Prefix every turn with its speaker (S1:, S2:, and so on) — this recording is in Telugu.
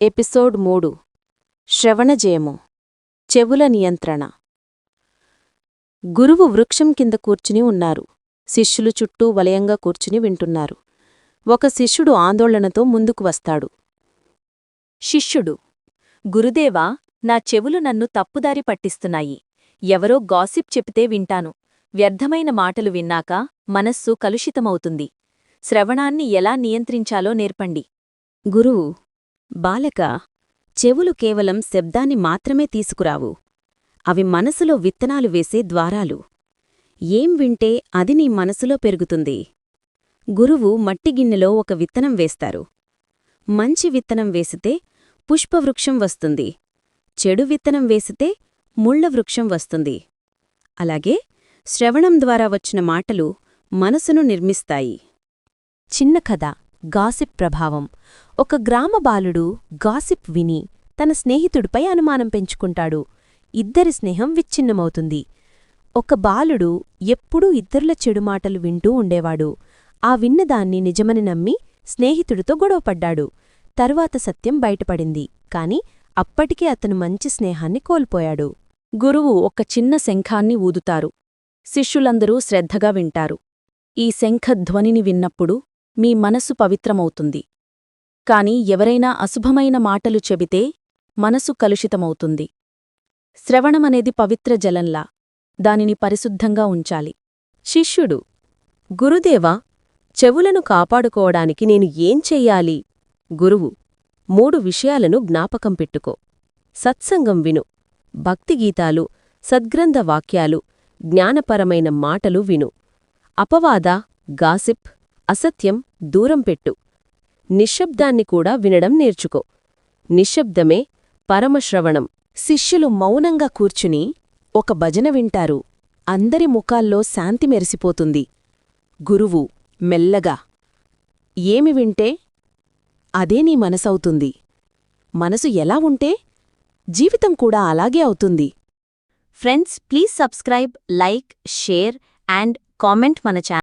S1: ఎపిసోడ్ మూడు. శ్రవణజయము చెవుల నియంత్రణ. గురువు వృక్షం కింద కూర్చుని ఉన్నారు. శిష్యులు చుట్టూ వలయంగా కూర్చుని వింటున్నారు. ఒక శిష్యుడు ఆందోళనతో ముందుకు వస్తాడు.
S2: శిష్యుడు గురుదేవా నా చెవులు నన్ను తప్పుదారి పట్టిస్తున్నాయి. ఎవరో గాసిప్ చెపితే వింటాను. వ్యర్థమైన మాటలు విన్నాక మనస్సు కలుషితమవుతుంది. శ్రవణాన్ని ఎలా నియంత్రించాలో నేర్పండి.
S1: గురువు బాలక చెవులు కేవలం శబ్దాన్ని మాత్రమే తీసుకురావు. అవి మనసులో విత్తనాలు వేసే ద్వారాలు. ఏం వింటే అది నీ మనసులో పెరుగుతుంది. గురువు మట్టిగిన్నెలో ఒక విత్తనం వేస్తారు. మంచి విత్తనం వేసితే పుష్పవృక్షం వస్తుంది. చెడు విత్తనం వేసితే ముళ్ళవృక్షం వస్తుంది. అలాగే శ్రవణం ద్వారా వచ్చిన మాటలు మనసును నిర్మిస్తాయి. చిన్న కథ. గాసిప్ ప్రభావం. ఒక గ్రామ బాలుడు గాసిప్ విని తన స్నేహితుడిపై అనుమానం పెంచుకుంటాడు. ఇద్దరి స్నేహం విచ్ఛిన్నమవుతుంది. ఒక బాలుడు ఎప్పుడూ ఇద్దరుల చెడు మాటలు వింటూ ఉండేవాడు. ఆ విన్నదాన్ని నిజమని నమ్మి స్నేహితుడితో గొడవపడ్డాడు. తరువాత సత్యం బయటపడింది. కాని అప్పటికే అతను మంచి స్నేహాన్ని కోల్పోయాడు.
S2: గురువు ఒక చిన్న శంఖాన్ని ఊదుతారు. శిష్యులందరూ శ్రద్ధగా వింటారు. ఈ శంఖ ధ్వనిని విన్నప్పుడు మీ మనసు పవిత్రమవుతుంది. కాని ఎవరైనా అశుభమైన మాటలు చెబితే మనసు కలుషితమవుతుంది. శ్రవణమనేది పవిత్ర జలంలా దానిని పరిశుద్ధంగా ఉంచాలి.
S1: శిష్యుడు గురుదేవా చెవులను కాపాడుకోవడానికి నేను ఏం చెయ్యాలి? గురువు మూడు విషయాలను జ్ఞాపకం పెట్టుకో. సత్సంగం విను. భక్తిగీతాలు సద్గ్రంథ వాక్యాలు జ్ఞానపరమైన మాటలు విను. అపవాద గాసిప్ అసత్యం దూరం పెట్టు. నిశ్శబ్దాన్ని కూడా వినడం నేర్చుకో. నిశ్శబ్దమే పరమశ్రవణం. శిష్యులు మౌనంగా కూర్చుని ఒక భజన వింటారు. అందరి ముఖాల్లో శాంతి మెరిసిపోతుంది. గురువు మెల్లగా ఏమి వింటే? అదే నీ మనసవుతుంది. మనసు ఎలా ఉంటే? జీవితం కూడా అలాగే అవుతుంది.
S2: Friends please subscribe like share and comment మన ఛానల్